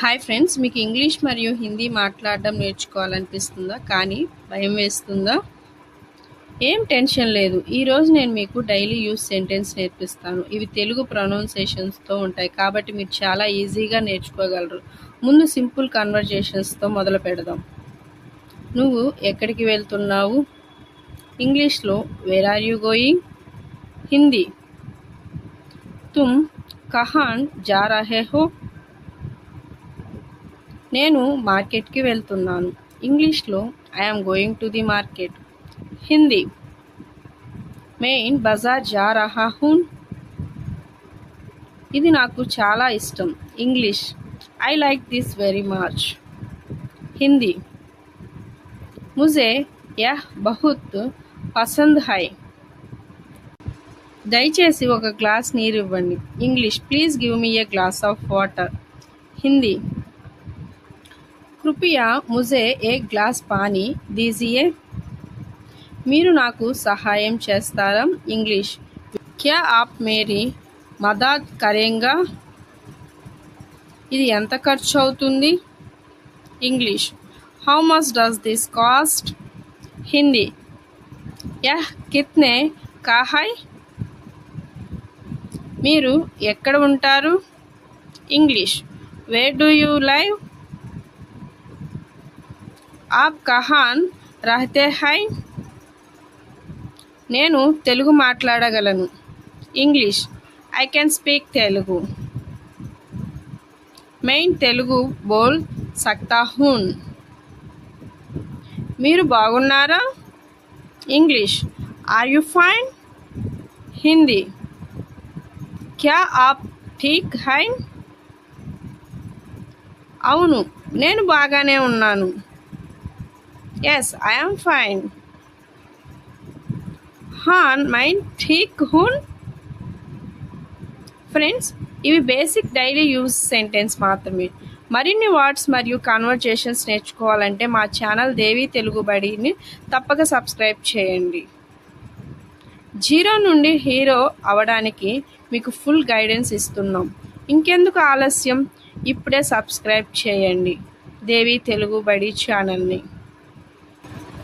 Hi friends మీకు English మరియు హిందీ మాట్లాడడం నేర్చుకోవాలనిపిస్తుందా? కానీ భయం వేస్తుందా? ఏం టెన్షన్ లేదు. ఈరోజు నేను మీకు డైలీ యూస్ సెంటెన్స్ నేర్పిస్తాను. ఇవి తెలుగు ప్రొనౌన్సేషన్స్తో ఉంటాయి. కాబట్టి మీరు చాలా ఈజీగా నేర్చుకోగలరు. ముందు సింపుల్ కన్వర్జేషన్స్తో మొదలు పెడదాం. నువ్వు ఎక్కడికి వెళ్తున్నావు? ఇంగ్లీష్లో where are you going Hindi తుమ్ కహాన్ జా రహే హో? నేను మార్కెట్కి వెళ్తున్నాను. ఇంగ్లీష్లో I'm going to the market Hindi main బజార్ జా రహా హూన్ ఇది నాకు చాలా ఇష్టం. English I like this very much Hindi ముజే యహ్ బహుత్ పసంద్ హై దయచేసి ఒక గ్లాస్ నీరు ఇవ్వండి. English please give me a glass of water Hindi కృపయా ముజే ఏ గ్లాస్ పానీ దీజియే. మీరు నాకు సహాయం చేస్తారా? ఇంగ్లీష్. క్యా ఆప్ మేరీ మదాద్ కరేంగా? ఇది ఎంత ఖర్చు అవుతుంది? English. How much does this cost? Hindi. Yeah కిత్నే కాహాయ్? మీరు ఎక్కడ ఉంటారు? English. Where do you live? ఆప్ కహాన్ రహతే హై? నేను తెలుగు మాట్లాడగలను. English. I can speak Telugu. Main Telugu బోల్ సక్తాహూన్ మీరు బాగున్నారా? English. Are you fine? Hindi. క్యా ఆప్ ఠీక్ హై? అవును నేను బాగానే ఉన్నాను. ఎస్ ఐఎమ్ ఫైన్ హాన్ మైండ్ ఠీక్ హున్ ఫ్రెండ్స్ ఇవి బేసిక్ డైలీ యూజ్ సెంటెన్స్ మాత్రమే. మరిన్ని వర్డ్స్ మరియు కాన్వర్జేషన్స్ నేర్చుకోవాలంటే మా ఛానల్ దేవి తెలుగు బడిని తప్పక సబ్స్క్రైబ్ చేయండి. జీరో నుండి హీరో అవడానికి మీకు ఫుల్ గైడెన్స్ ఇస్తున్నాం. ఇంకెందుకు ఆలస్యం? ఇప్పుడే సబ్స్క్రైబ్ చేయండి. దేవి తెలుగు బడి ఛానల్ని